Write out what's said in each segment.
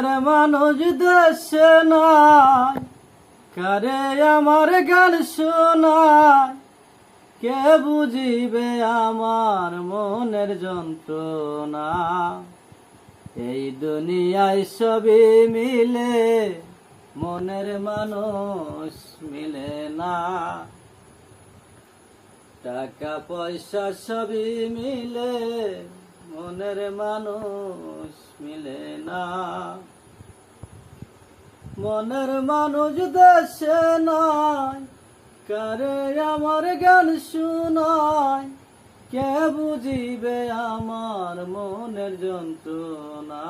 মনের মানুষ দেশে কারে আমার গান শোনায়? কে বুঝিবে আমার মনের যন্ত্রণা? এই দুনিয়ায় সবই মিলে, মনের মানুষ মিলে না। টাকা পয়সা সবই মিলে মনের মানুষ মিলে না। মনের মানুষ দেশে নাই কারে আমার গান শুনায়? কে বুঝিবে আমার মনের যন্ত্রণা?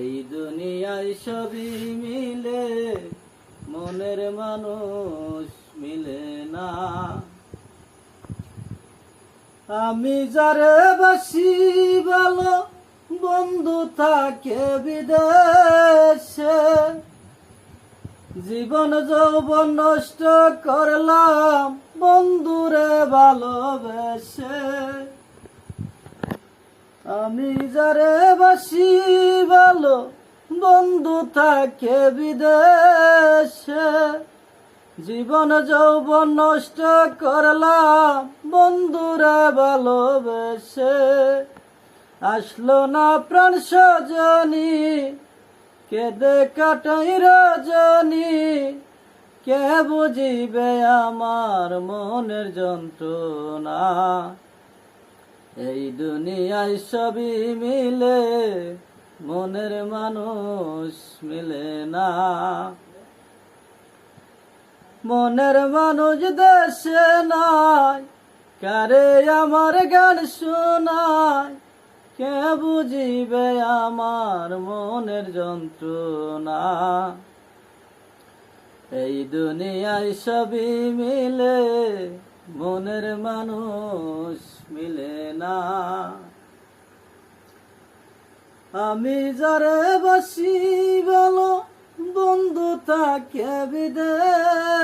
এই দুনিয়ায় সবই মিলে মনের মানুষ আমি যারে বাসি ভালো বন্ধু থাকে বিদেশে। জীবন যৌবন নষ্ট করলাম, বন্ধুরে ভালোবেসে। আমি যারে বাসি ভালো বন্ধু থাকে বিদেশে। জীবন যৌবন নষ্ট করলাম, বন্ধুরা ভালোবেসে। আসলো না প্রাণ সজনী, কেদে কাটাই রজনী। কে বুঝিবে আমার মনের যন্ত্রণা? এই দুনিয়ায় সবই মিলে, মনের মানুষ মিলে না। মনের মানুষ দেশে নাই। কারে আমার গান শোনায়? কে বুঝিবে আমার মনের যন্ত্রণা? এই দুনিয়ায় সবই মিলে, মনের মানুষ মিলে না। আমি যারে বসি বলো, বন্ধু তাকে বিদেশে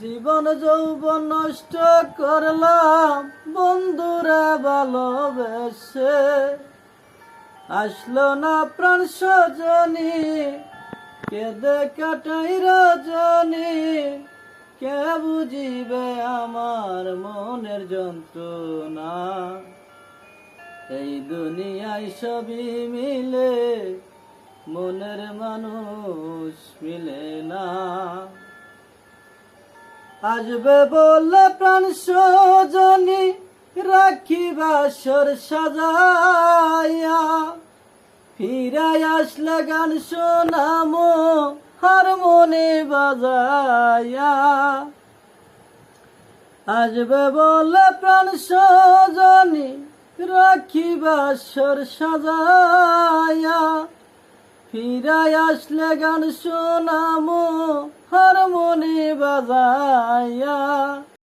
জীবন যৌবন নষ্ট করলাম, বন্ধুরা ভালোবেসে। আসলো না প্রাণ সজনী, কেদে কাটাই রজনী, কে বুঝিবে আমার মনের যন্ত্রণা? এই দুনিয়ায় সবই মিলে মনের মানুষ মিলে না। আসবে বলে প্রাণ সজনী রাখি বাসর সাজাইয়া। ফিরাই আসলে গান শোনামো হারমোনি বাজাইয়া। আসবে বলে প্রাণ সজনী রাখি বাসর সাজাইয়া। ফিরাই আসলে গান শোনামো হারমোনি বাজাইয়া।